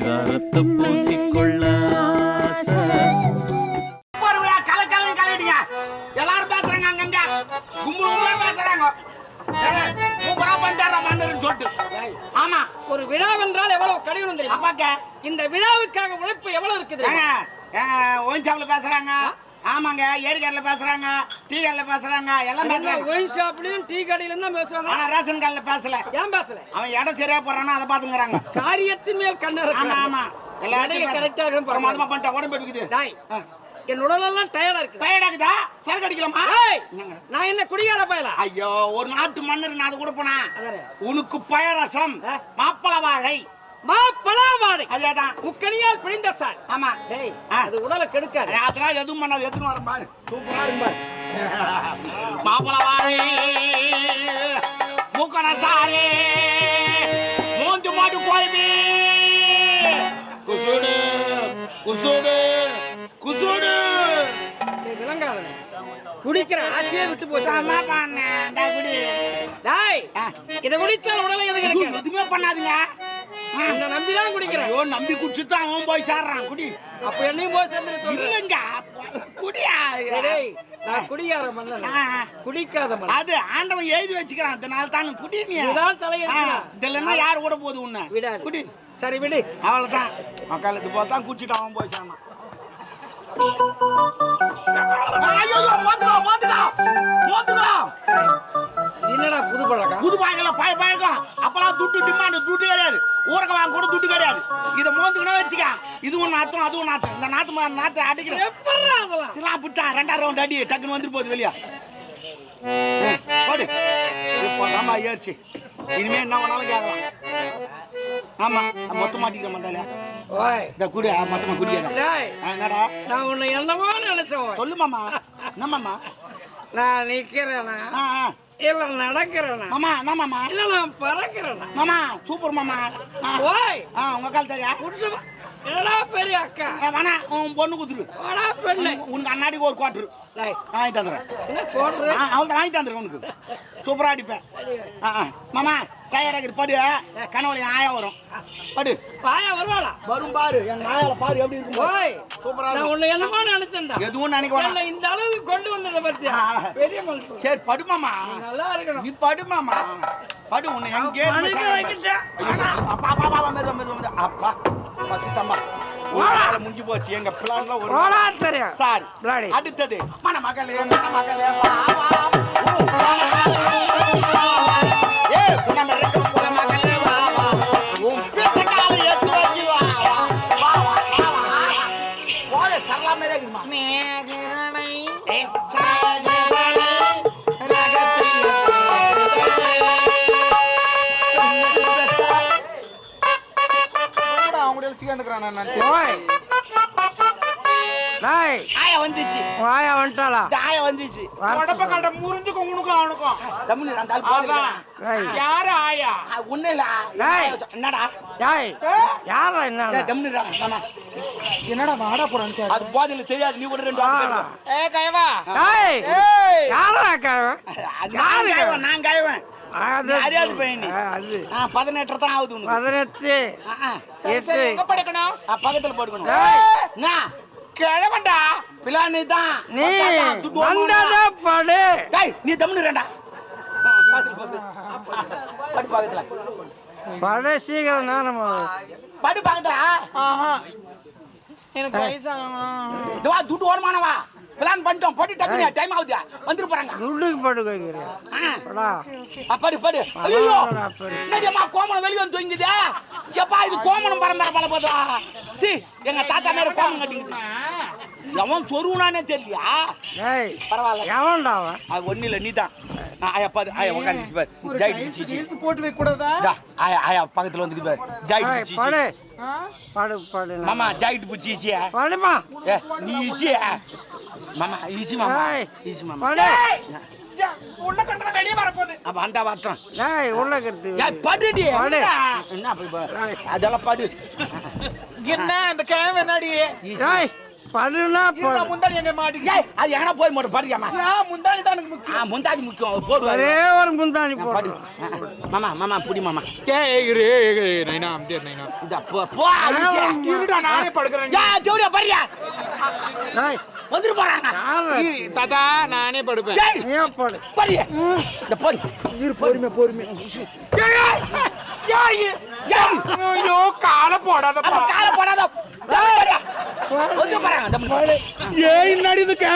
பரிதாரத்தை பூசிக்கொள்ள எல்லாரும் பேசுறாங்க அங்கங்க. கும்பல் கும்பலா பேசுறாங்க. ஏய், சூப்பரா மன்னர்னு சொல்லிட்டு. ஆமா. ஒரு விழாவென்றால் எவ்வளவு கடினம் தெரியும்? அப்பாக்க. இந்த விழாவுக்காக உழைப்பு எவ்வளவு இருக்குது? ஏங்க ஷாப்ல பேசுறாங்க. ஆமாங்க ஏரிக்கரில் பேசுறாங்க டீ கடையில் பேசுறாங்க எல்லாம் பேசுறாங்க. ஒயின் ஷாப்லயும் டீ கடையிலும் தான் பேசுவாங்க. ஆனா ரேஷன் கடையில் பேசல. ஏன் பேசல? அவன் இடம் சரியா போறானா அதை பாத்துங்கிறாங்க. காரியத்தின் மேல் கண்ணு ஆமா. ஆமா. correct ஆ இருக்கணும் பிரமாதமா பண்ணிட்டா உடம்பு எடுக்குது டாய், என் உடலெல்லாம் டயர்டா இருக்கு டயர்டாக்குதா சரக்கு அடிக்கலாமா? நான் என்ன குடிகார பயலா? ஐயோ ஒரு நாட்டு மன்னர் நான் அது கொடுப்பனா. உனக்கு பயரசம். மாப்பள வாழை. மா பலாவாடை அதேதான். முக்கணியால் பிடிந்த சார். ஆமா. டேய். அது உடலை கெடுக்காது. அதெல்லாம் எதுவும் பண்ணாது. எடுத்துன்னு வரேன் பாரு. சூப்பரா இருக்கும் பாரு. மாப்பள வாழை மூக்கன சாரே மூஞ்சு மாட்டு கோயம்பி குசுடு குசுடு. குசுடு. குடிக்கிற ஆசையே விட்டு போச்சு. அம்மா பண்ணேன் டா குடி. டாய். இதை குடித்தால் உடலை எது இது கிடைக்காது எதுவுமே பண்ணாதுங்க. என்ன நம்பிதான் குடிக்கிறேன். ஐயோ நம்பி குடிச்சுட்டு அவன் போய் சேர்றான். குடி. அப்ப என்னையும் போய் சேர்ந்து சொல்றேன். இல்லைங்க குடியா? டேய், நான் குடிகார மன்னன். குடிக்காத மன்னன். அது ஆண்டவன் எழுதி வச்சுக்கிறான். அதனால தான் குடி நீ. இதுதான் தலையெழுத்து. இதுலன்னா யாரு கூட போகுது உன்னை? விடாது. குடி. சரி விடு. அவ்வளவுதான். மக்காலத்து போத்தான் குடிச்சிட்டு அவன் போய் சேர்ந்தான். ஐயோ மோந்துக்கோ இது என்னடா புது பழக்கம்? புது பழைய பழக்கம். அப்பெல்லாம் துட்டு டிமாண்டு துட்டு கிடையாது. ஊரக வாங்க கூட துட்டு கிடையாது. இதை மோந்துக்கணும் வச்சுக்க. இதுவும் நாத்தும் அதுவும் நாத்தும் இந்த நாத்து மா- நாத்தை அடிக்கிறேன். இதெல்லாம் விட்டா ரெண்டாயிரம் ரவுண்ட் அடி டக்குன்னு வந்துட்டு போகுது வெளியா. போடு. இப்போ ஆமா ஏறிச்சு. இனிமே என்ன வேணாலும் கேட்கலாம். ஆமா மொத்தம் மாட்டிக்கிற மந்தால. ஓய். இந்த குடி ஆ, மொத்தமா ஆ, என்னடா? நான் உன்னை என்னமோ நினைச்சேன் ஓய். சொல்லு மாமா. என்னம்மாமா நான் நிக்கிறேனா? ஆ ஆ. இல்ல நடக்கிறேனா? மாமா என்ன மாமா? இல்ல நான் பறக்கிறேனா? மாமா சூப்பர் மாமா. ஓய். ஆ உங்க கால் தெரியா புருஷமா என்னடா பெரிய அக்கா? வேணா உன் பொண்ணு குத்துரு வாடா பெண்ணு. உனக்கு அண்ணாடிக்கு ஒரு குவாட்ரு. டேய், வாங்கி தந்துடுறேன். அவள் வாங்கி தந்துடுறேன் உனக்கு. சூப்பரா அடிப்பேன். ஆ. மாமா டயர்டாக படு. கனவுல ஆயா வரும். படு. பாயா வருவாளா? வரும் பாரு. என் ஆயால பாரு எப்படி இருக்கும் பாரு. ஓய் சூப்பரா நான் உன்னை என்னமோ நினைச்சேன்டா. எதுவும் நினைக்க வேணாம் இந்த அளவுக்கு கொண்டு வந்ததை பத்தியா. பெரிய மனுஷன். சரி படு மாமா. நல்லா இருக்கணும். நீ படு மாமா. படு உன்னை எங்கே. அப்பா அப்பா அப்பா அப்பா. பத்து தம்பா ஒரு வேலை முடிஞ்சு போச்சு. எங்க பிளான்ல ஒரு தெரியும் சார். அடுத்தது. மணமகளே மணமகளே ஓய் டேய் ஆயா வந்துச்சு. வாயா வந்துட்டாளா? ஆயா வந்துச்சு. உடம்ப கண்ட முறிஞ்சுக்கும் உனக்கும் அவனுக்கும். தமிழ் யாரு ஆயா? ஒண்ணு இல்ல. டேய். என்னடா? டேய் யாரா என்ன தமிழ்டா என்னடா வாடா போறான்னு அது போதில தெரியாது நீ கூட ரெண்டு வாடா. ஏ கைவா டேய் ஏய். யாரா நான் யாரு? கைவன் நான் நீ அறியாத பையன் அது. பதினெட்டு தான் ஆகுது பதினெட்டு. படுக்கணும் பக்கத்துல. என்ன? கிழவன்டா? பிளானி தான். நீ வந்ததா. படு. டேய் நீ தமிழ் ரெண்டா படு. பக்கத்துல. படு சீக்கிரம் நேரம். படு பக்கத்துல. எனக்கு இதுவா துட்டு ஓடமானவா பிளான் பண்ணிட்டோம் படி டக்குனு. டைம் ஆகுது. வந்துட்டு போறாங்க துட்டுக்கு படு வைக்கிறேன் ஆ. படா. ஐயோ. என்னடியம்மா கோமணம் வெளியே வந்து தொங்குது? எப்பா இது கோமணம் பரம்பரை பல போதா சி எங்க தாத்தா மேல கோமணம் கட்டிங்குது எவன் சொருவுனானே தெரியலையா? டேய் பரவாயில்ல. எவன்டா அவன்? அது ஒண்ணு இல்ல நீ தான் ஆயா பாரு. ஆயா உட்காந்து பாரு. ஜாயிட் போட்டு வைக்க கூடாதா? ஆயா ஆயா பக்கத்துல வந்து பாரு. ஜாயிட் படு. படு படு மாமா ஜாயிட் படுமா. ஏ நீ ஈஸி மாமா ஈஸி மாமா. டேய், ஈஸி மாமா. படு உள்ள கண்டா வெளியே வரப்போகுது அப்ப அந்த வரட்டும். டேய் உள்ள கருத்து ஏய் படுடி படு. என்ன? அதெல்லாம் படு. என்ன இந்த கேம் என்னடி? டேய் படுனா இந்த முந்தாணி எங்க மாட்டேங்குது ஏய் அது எங்கனா போய் மட்டும் படிக்காமா ஏன் முந்தாணி தான் எனக்கு முக்கியம். ஆ முந்தாடி முக்கியம். போடுவாரு. ஒரே ஒரு முந்தாணி படி போடு மாமா மாமா புடி மாமா. ஏய் இரு இரு நைனா அம்தேர் நைனா. இந்த போ போ அடிச்சே. இருடா நானே படுக்கிறேன். யா தேவடியா பரியா டேய், வந்துரு போறாங்க தாத்தா நானே படுப்பேன். நீயே போடு? பரியா இந்த போடி. இரு பொறுமை பொறுமை. ஐயோ கால அப்ப கால போடாத. இந்த முன்னாடி ஏய் இன்னாடி இது கே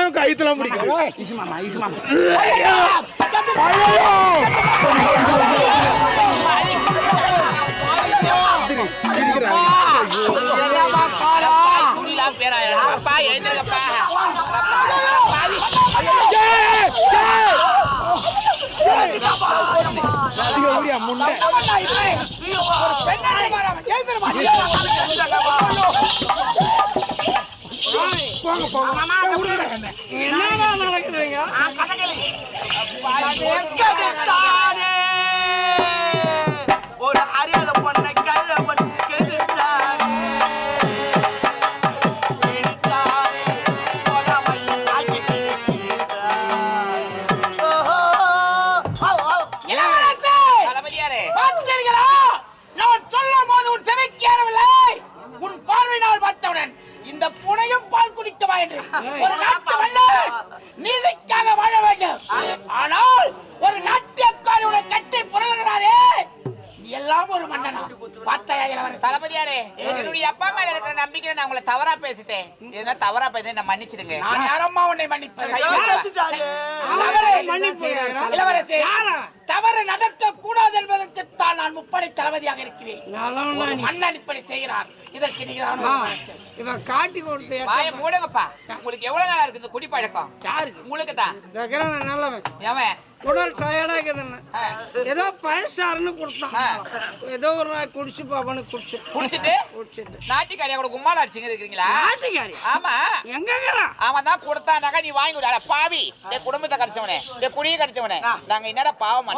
கைத்தலாம் பிடிக்குது இசு மாமா இசு போங்க போங்க என்னடா நடக்குதுங்க பார்த்தீர்களா நான் சொல்லும் போது உன் செவிக்கு ஏறவில்லை. உன் பார்வையினால் பார்த்தவுடன் இந்த புனையும் பால் குடிக்குமா என்று. ஒரு நாட்டு மன்னர் நீதிக்காக வாழ வேண்டும். ஆனால் ஒரு நாட்டியக்காரி உன்னை கட்டி புரளுகிறாரே. எல்லாம் ஒரு மன்னனா? பார்த்தாயா இளவரசே தளபதியாரே என்னுடைய அப்பா மேல இருக்கிற நம்பிக்கையில நான் உங்களை தவறா பேசிட்டேன். எதுனா தவறா பேசி நான் மன்னிச்சிடுங்க. நான் யாரம்மா உன்னை மன்னிப்பது? கெடுத்தானே. தவறு மன்னிப்பு கேட்கிறேன். இளவரசே? தவறு நடக்க கூடாது என்பதற்குத்தான் நான் முப்படை தளபதியாக இருக்கிறேன். மன்னன் இப்படி செய்கிறார் இதற்கு மனுஷன். இவன் காட்டி கொடுத்து மூடுங்கப்பா. உங்களுக்கு எவ்வளவு நாளா இருக்கு இந்த குடி பழக்கம் யாருக்கு உங்களுக்கு தான் நல்லவன். ஏவன் உடல் டயர்டா இருக்குதுன்னு ஏதோ பழசாருன்னு கொடுத்தான். ஏதோ ஒரு நாள் குடிச்சு பாப்பான்னு குடிச்சு. குடிச்சிட்டு? குடிச்சிட்டு. நாட்டிக்காரியா கூட கும்மால அடிச்சுங்க இருக்கிறீங்களா? ஆட்டுக்காரி ஆமா. எங்க அவன் தான் கொடுத்தானாக்கா நீ வாங்கி விட பாவி. என் குடும்பத்தை கடிச்சவனே. என் குடியை கடிச்சவனே. நாங்க என்னடா பாவம்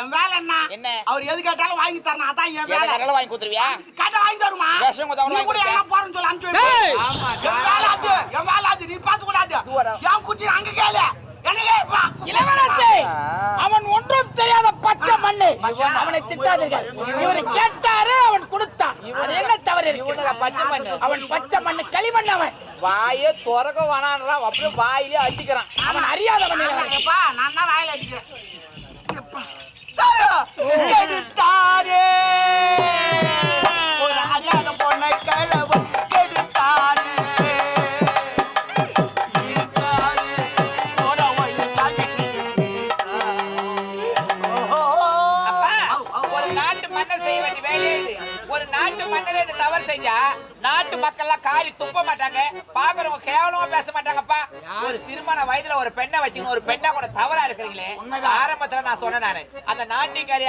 என் வேலை என்ன? என்ன? அவர் எது கேட்டாலும் வாங்கி தரணும். அதான் என் வேலை. நல்லா வாங்கி கொடுத்துருவியா? கேட்டா வாங்கி தருமா விஷம் கொடுத்தா கூட? எங்க போறேன்னு சொல்லி அனுப்பிச்சு. என் வேலை அது. என் வேலை அது. நீ பார்த்து கூடாது தூரம். என் குச்சி அங்க கேளு. இளவரசே அவன் ஒன்றும் தெரியாத பச்சை மண்ணு. அவனை திட்டாதீர்கள். இவர் கேட்டாரு அவன் கொடுத்தான். அது என்ன தவறு இருக்கு? பச்சை மண்ணு. அவன் பச்சை மண்ணு களிமண் அவன். வாயே துறக்க வேணான்றான். அப்படியே வாயிலே அடிக்கிறான். அவன் அறியாதவன் இளவரசே. எப்பா நான் தான் வாயில அடிக்கிறேன். எப்பா.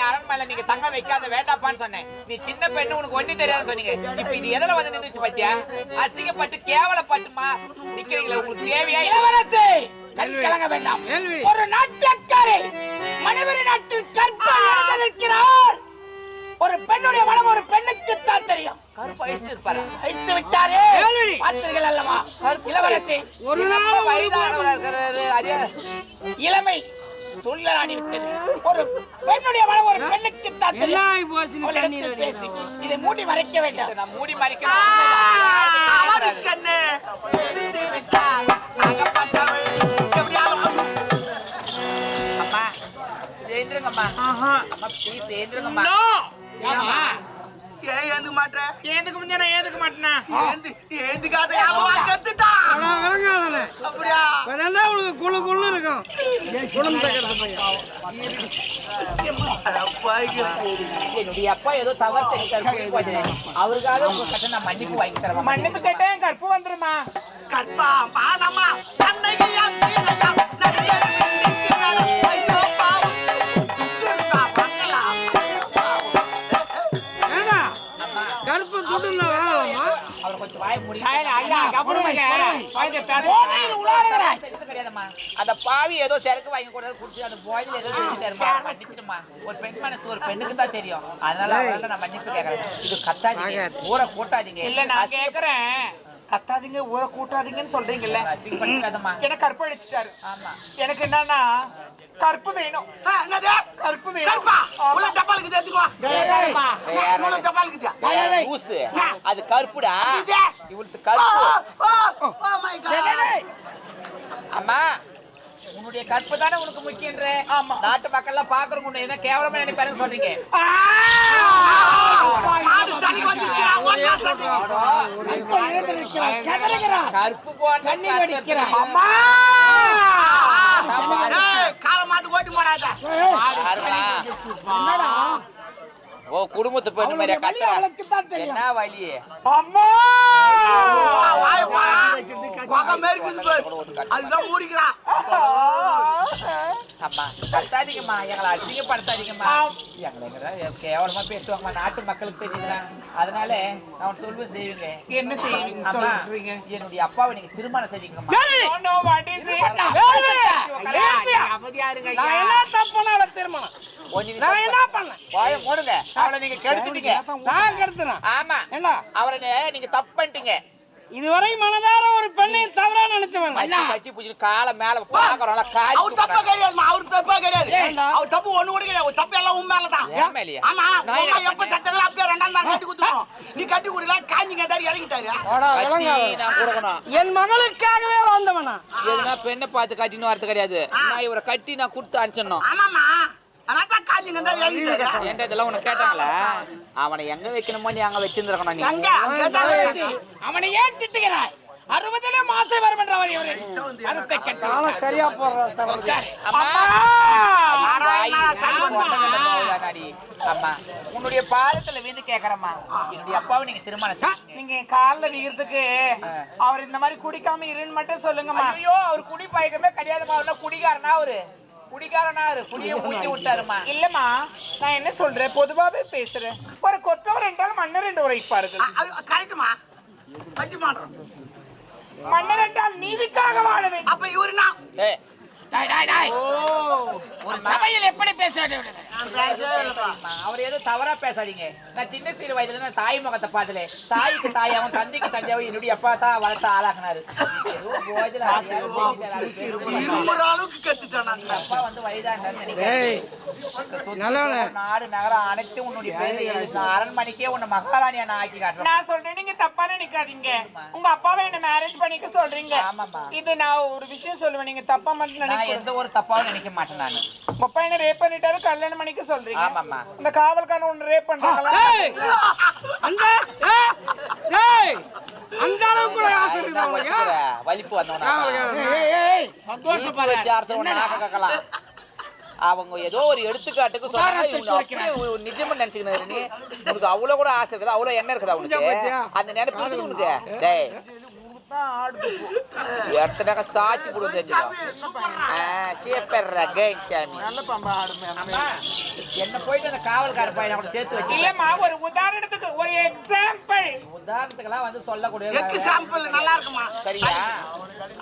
அரண்மனையில நீங்க தங்க வைக்காத வேண்டாப்பான்னு சொன்னேன். நீ சின்ன பெண்ணு உனக்கு ஒண்ணு தெரியாதுன்னு சொன்னீங்க. இப்ப இது எதுல வந்து நின்றுச்சு பாத்தியா? அசிங்கப்பட்டு கேவலப்பட்டுமா நிக்கிறீங்களே உங்களுக்கு தேவையா இளவரசே! கலங்க வேண்டாம். ஒரு நாட்டக்காரி மனைவரி நாட்டில் கற்பால் எழுந்து நிற்கிறாள் ஒரு பெண்ணுடைய மனம் ஒரு பெண்ணுக்குத்தான் தெரியும். கருப்பு அழிச்சிட்டு இருப்பாரு? அழித்து விட்டாரே. பார்த்தீர்கள் அல்லவா? இளவரசி. ஒரு நாள் வயதானவரா இருக்கிறாரு இளமை. துள்ளலாடி விட்டது ஒரு பெண்ணுடைய மனம் ஒரு ஆகி போச்சுன்னு அவளிடத்தில் கண்ணீர் பேசி இதை மூடி மறைக்க வேண்டாம். நான் மூடி. அகப்பட்டவள். எப்படியாவது அம்மா எழுந்திருங்கம்மா ஆஹா. அம்மா ப்ளீஸ் ஏன் ஏந்துக்க மாட்டே? ஏந்துக்கு முந்தைய நான் ஏந்துக்க மாட்டேனா? ஏந்து ஏந்துக்காத அடா விளங்காதனே அப்படியா? இப்பதான்டா உனக்கு குழு குழு இருக்கும். என்னுடைய அப்பா ஏதோ தவறு செஞ்சாரு அவருக்காக உங்க கிட்ட நான் மன்னிப்பு வாங்கி தரேன் மன்னிப்பு கேட்டேன் கற்பு வந்துருமா? கற்பா மானமா கண்ணகியாம் அந்த பாவி ஏதோ சரக்கு வாங்கி கொடுத்தாரு குடிச்சு அந்த போயில ஏதோ மன்னிச்சிடுமா ஒரு பெண் மனசு ஒரு பெண்ணுக்கு தான் தெரியும். அதனால நான் மன்னிப்பு கேட்கறேன். இது கத்தாதீங்க. ஊரை கூட்டாதீங்க. இல்ல நான் கேக்குறேன் கத்தாதீங்க ஊரை கூட்டாதீங்கன்னு சொல்றீங்கல்ல. எனக்கு கருப்பு அடிச்சிட்டாரு ஆமா எனக்கு என்னன்னா கருப்பு வேணும் கருப்பு வேணும் கருப்பா உள்ள டப்பால் இருக்குது எடுத்துக்கோ வேற உள்ள டப்பால் இருக்குது லூசு. அது கருப்புடா? இவளுக்கு கருப்பு ஓ ஓ மை காட் அம்மா உன்னுடைய கற்பு தானே உனக்கு முக்கியன்ற நாட்டு மக்கள் எல்லாம் பாக்குறவங்க உன்னை என்ன கேவலமா நினைப்பாருன்னு சொல்றீங்க. மாடு சனிக்கு வந்துச்சுடா. ஓட்டா சட்டி கருப்பு போன தண்ணி வடிக்கிறான். அம்மா! ஏய் கால மாட்டு ஓட்டி போடாத. ஓ குடும்பத்து பெண்ணு மாதிரியா கட்டுறா? என்ன வலி? அம்மா! மாதிரி அதுதான் மூடிக்கிறா. அம்மா கட்டாதீங்கம்மா எங்களை அசிங்கப்படுத்தாதீங்கம்மா. எங்களை எங்களை கேவலமா பேசுவாங்கம்மா. நாட்டு மக்களுக்கு தெரியுங்களா அதனால நான் சொல்வது செய்வீங்க. என்ன செய்வீங்க? என்னுடைய அப்பாவை நீங்க திருமணம் செஞ்சுக்கங்கம்மா நான் என்ன தப்பு பண்ணாலும் திருமணம் நான் என்ன பண்ணேன்? வாய மூடுங்க. அவளை நீங்க கெடுத்துட்டீங்க. நான் கருத்துனேன் ஆமா. என்ன? அவரை நீங்க தப்பு பண்ணிட்டீங்க. இதுவரை மனதார ஒரு பெண்ணை தவறா நினைச்சவன் கட்டி கட்டி பிடிச்சி காலை மேல பாக்குறோம்ல காய் அவர் தப்பா கிடையாதுமா அவர் தப்பா கிடையாது. அவர் தப்பு ஒண்ணு கூட கிடையாது. அவர் தப்பு எல்லாம் உன் மேலதான். ஏன் மேலயா? ஆமா. எப்ப? சத்தங்களோ அப்பயே ரெண்டாம் தான் கட்டி குடுத்துறோம் நீ கட்டி குடுல காஞ்சிங்க தாரி இறங்கிட்டாரு. கட்டி நான் கொடுக்கணும். என் மகளுக்காகவே வந்தவனா எதுனா பெண்ணை பார்த்து கட்டின்னு வரது கிடையாது. நான் இவரை கட்டி நான் கொடுத்து அனுப்பிச்சிடணும். ஆமாமா அவனை எங்க வைக்கணுமோ நீ அங்க வச்சிருந்திருக்கணும். அவனை ஏன் திட்டுகிறாய் அறுபதிலே மாசம் வரும் என்றவர் இவரை சரியா அம்மா. உன்னுடைய பாதத்துல வீந்து கேக்குறம்மா. என்னுடைய அப்பாவை நீங்க திருமணம். நீங்க கால்ல விகிறதுக்கு அவர் இந்த மாதிரி குடிக்காம இருன்னு மட்டும் சொல்லுங்கம்மா. ஐயோ அவர் குடி பழக்கமே கிடையாதுமா அவர் குடிகாரனா அவரு? குடிகாரனா அவரு குடிய ஊட்டி விட்டாருமா. இல்லம்மா நான் என்ன சொல்றேன்? பொதுவாவே பேசுறேன். ஒரு கொற்றவர் என்றால் மன்னர் என்று உரைப்பார்கள். கரெக்டுமா கட்டி மாட்டோம். மன்னர் என்றால் நீதிக்காக வாழ வேண்டும். அப்ப இவரு நான். ஒரு சபையில் எப்படி பேச வேண்டும் அவர் ஏதோ தவறா பேசாதீங்க நான் சின்ன சிறு வயதுல நான் தாய் முகத்தை பார்த்தல தாய்க்கு தாயாவும் தந்தைக்கு தந்தையாவும் என்னுடைய அப்பா தான் வளர்த்து ஆளாக்குனாரு அப்பா வந்து வயதாண்டான்னு நினைக்கிறேன் இந்த சொத்து, நாடு நகரம் அனைத்தும் உன்னுடைய அரண்மனைக்கே உன்னை மகாராணியா நான் ஆக்கி காட்டுறேன் நான் சொல்றேன் நீங்க தப்பா நினைக்காதீங்க உங்க அப்பாவை என்ன மேரேஜ் பண்ணிக்க சொல்றீங்க. இது நான் ஒரு விஷயம் சொல்லுவேன். நீங்க தப்பா மட்டும் நான் நினைக்க எந்த ஒரு தப்பாவும் நினைக்க மாட்டேன் நானு. உங்க அப்பா என்ன ரேப் பண்ணிட்டாரு? கல்யாணம் பண்ணிக்க சொல்றீங்க. இந்த காவல்காரன் ஒண்ணு ரேப் பண்றாங்களா? அந்த ஏய், ஏய், அந்த அளவுக்கு கூட ஆசை இருக்குதா. வலிப்பு வந்தவனா? அடுத்த ஒண்ணு நாக்க கக்கலாம் அவங்க ஏதோ ஒரு எடுத்துக்காட்டுக்கு சொன்னாங்க நிஜமா நினைச்சுக்கணும் நீ. உனக்கு அவ்வளவு கூட ஆசை இருக்குதா? அவ்வளவு எண்ணம் இருக்குதா உனக்கு? அந்த நினைப்பு இருக்குது உனக்கு? டேய் எடுத்தனாக்க சாட்சி கொடுத்து சேப்பர்ற கேங் சாமி. என்ன போயிட்டு அந்த காவல்கார பையனை கூட சேர்த்து வச்சு இல்லம்மா ஒரு உதாரணத்துக்கு ஒரு எக்ஸாம்பிள் உதாரணத்துக்கெல்லாம் வந்து சொல்லக்கூடிய எக்கு சாம்பிள் நல்லா இருக்குமா? சரியா?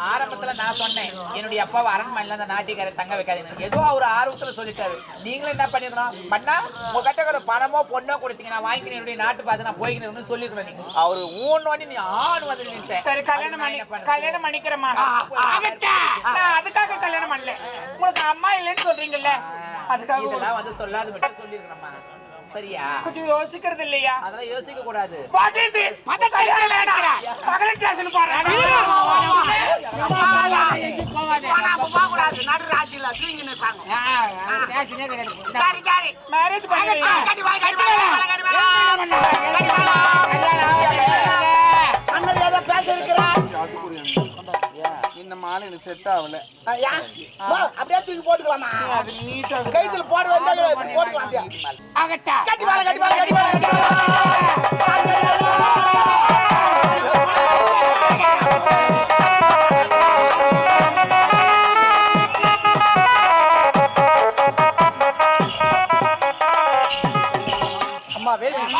ஆரம்பத்துல நான் சொன்னேன் என்னுடைய அப்பாவை அரண்மனையில அந்த நாட்டிக்கார தங்க வைக்காதீங்க ஏதோ அவர் ஆர்வத்துல சொல்லிட்டாரு. நீங்களும் என்ன பண்ணிருக்கணும் பண்ணா உங்க கிட்ட ஒரு பணமோ பொண்ணோ கொடுத்தீங்க நான் வாங்கிக்கிறேன் என்னுடைய நாட்டு பார்த்து நான் போய்க்கிறேன்னு சொல்லிருக்கணும் நீங்க. அவரு ஊன்னு நீ ஆண் வந்து நின்ட்டேன் சரி கல்யாணம் பண்ணி கல்யாணம் பண்ணிக்கிறேம்மா நான் அதுக்காக கல்யாணம் பண்ணல உங்களுக்கு அம்மா இல்லைன்னு சொல்றீங்கல்ல அதுக்காக வந்து சொல்லாத மட்டும் சரியா கொஞ்சம் யோசிக்கிறது இல்லையா அதெல்லாம் யோசிக்க கூடாது வாட் இஸ் திஸ் பத கல்யாணம் வேண்டாம் பகல் ஸ்டேஷன் போறேன் போக கூடாது நடு ராஜில தூங்கி நிற்பாங்க சரி சரி மேரேஜ் பண்ணுவீங்க கட்டி வாங்க கட்டி வாங்க கட்டி வாங்க எனக்கு செட் ஆகல. அப்படியே தூக்கி போட்டுக்கலாமா? அது நீட்டா கைத்துல போட வந்தா போட்டுக்கலாம் ஆகட்டா. கட்டி வாங்க கட்டி வாங்க கட்டி வாங்க கட்டி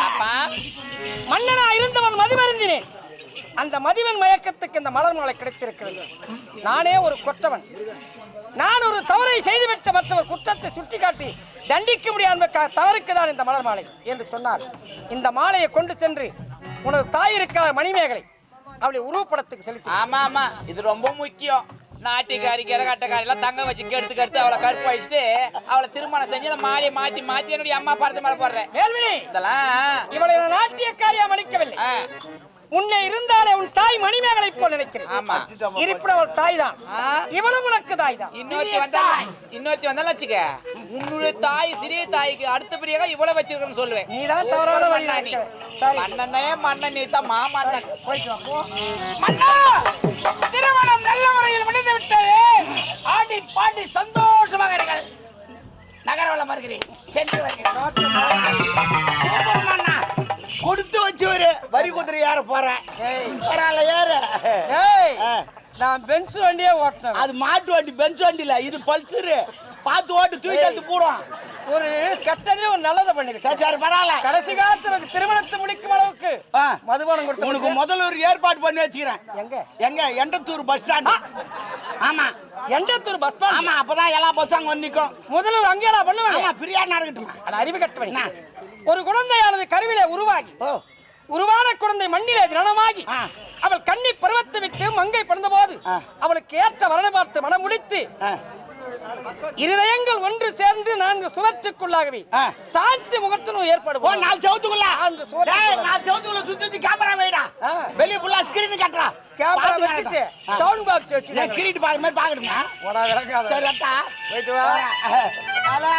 அப்பா மன்னனா இருந்தவன் மதிமருந்தினேன் அந்த மதிவன் மயக்கத்துக்கு இந்த மலர் மாலை கிடைத்திருக்கிறது. நானே ஒரு கொற்றவன். நான் ஒரு தவறை செய்துவிட்ட மற்றவர் குற்றத்தை சுட்டிக்காட்டி தண்டிக்க முடியாத தவறுக்கு தான் இந்த மலர் மாலை என்று சொன்னார். இந்த மாலையை கொண்டு சென்று உனது தாய் இருக்கிற மணிமேகலை அவளை உருவப்படத்துக்கு செலுத்தி ஆமா ஆமா. இது ரொம்ப முக்கியம். நாட்டுக்காரி கரகாட்டக்காரி எல்லாம் தங்க வச்சு கெடுத்து கெடுத்து அவளை கருப்பு வச்சுட்டு அவளை திருமணம் செஞ்சு அந்த மாலையை மாத்தி மாத்தி என்னுடைய அம்மா படத்து மேல போடுறேன். இதெல்லாம் இவளை நாட்டியக்காரியா மன்னிக்கவில்லை. ஆ, உன்னை இருந்தாலே உன் தாய் மணிமேகலை போல் நினைக்கிறேன் இருப்பிட அவள் தாய் தான். இவளும் உனக்கு தாய் தான் இன்னொருத்தி வந்தா இன்னொருத்தி வந்தாலும் வச்சுக்க. உன்னுடைய தாய் சிறிய தாய்க்கு அடுத்தபடியாக இவ்வளவு வச்சிருக்கேன்னு சொல்லுவேன். நீ தான் தவறான மன்னனி. மன்னனே மன்னன் நீ தான் மாமன்னன். மன்னா திருமணம் நல்ல முறையில் முடிந்து விட்டது ஆடி பாடி சந்தோஷமாக இருங்கள். நகரவளம் வருகிறேன். சென்று வருகிறேன். அண்ணா, கொடுத்து வச்சு ஒரு வரி குதிரை ஏற போறேன் ஏய், பரவாயில்ல ஏறு. நான் பென்ஸ் வண்டியே ஓட்டினேன் அது மாட்டு வண்டி பெஞ்ச் வண்டி இல்ல. இது பல்சரு. பார்த்து ஓட்டு தூக்கி எடுத்து போடும் ஒரு கெட்டதே ஒரு நல்லதை பண்ணிருக்கேன் சரி சரி பரவாயில்ல. கடைசி காலத்துல திருமணத்தை முடிக்கும் அளவுக்கு. மதுபானம் கொடுத்து உனக்கு முதல்ல ஒரு ஏற்பாடு பண்ணி வச்சுக்கிறேன். எங்க? எங்க? எண்டத்தூர் பஸ் ஸ்டாண்ட் ஆமா. எண்டத்தூர் பஸ் ஸ்டாண்ட் ஆமா அப்பதான் எல்லா பஸ்ஸும் அங்க வந்து நிக்கும். முதல்ல அங்கேடா பண்ணுவேன். ஆமா பிரியா நடக்கட்டுமா அறிவு கட்டவன்? ஒரு குழந்தையானது கருவிலே உருவாகி. உருவான குழந்தை மண்ணிலே ஆ. அவள் கண்ணி பருவத்தை விட்டு மங்கை பிறந்த போது. அவளுக்கு ஏற்ற வரனை பார்த்து மனம் முடித்து இருதயங்கள் ஒன்று சேர்ந்து நான்கு சுவத்துக்குள்ளாகவே. சாந்தி முகத்தினும் ஓ ஏற்படும் நாலு செவத்துக்குள்ள. நாலு செவத்துக்குள்ள சுத்தி சுத்தி கேமரா வைடா. வெளிய ஃபுல்லா ஸ்கிரீன் கட்டுறா கேமரா வச்சுட்டு. சவுண்ட் பாக்ஸ் நான் வச்சுட்டு கிரீட் பாக்குற மாதிரி விளக்காத. சரி அத்தா போயிட்டு வா.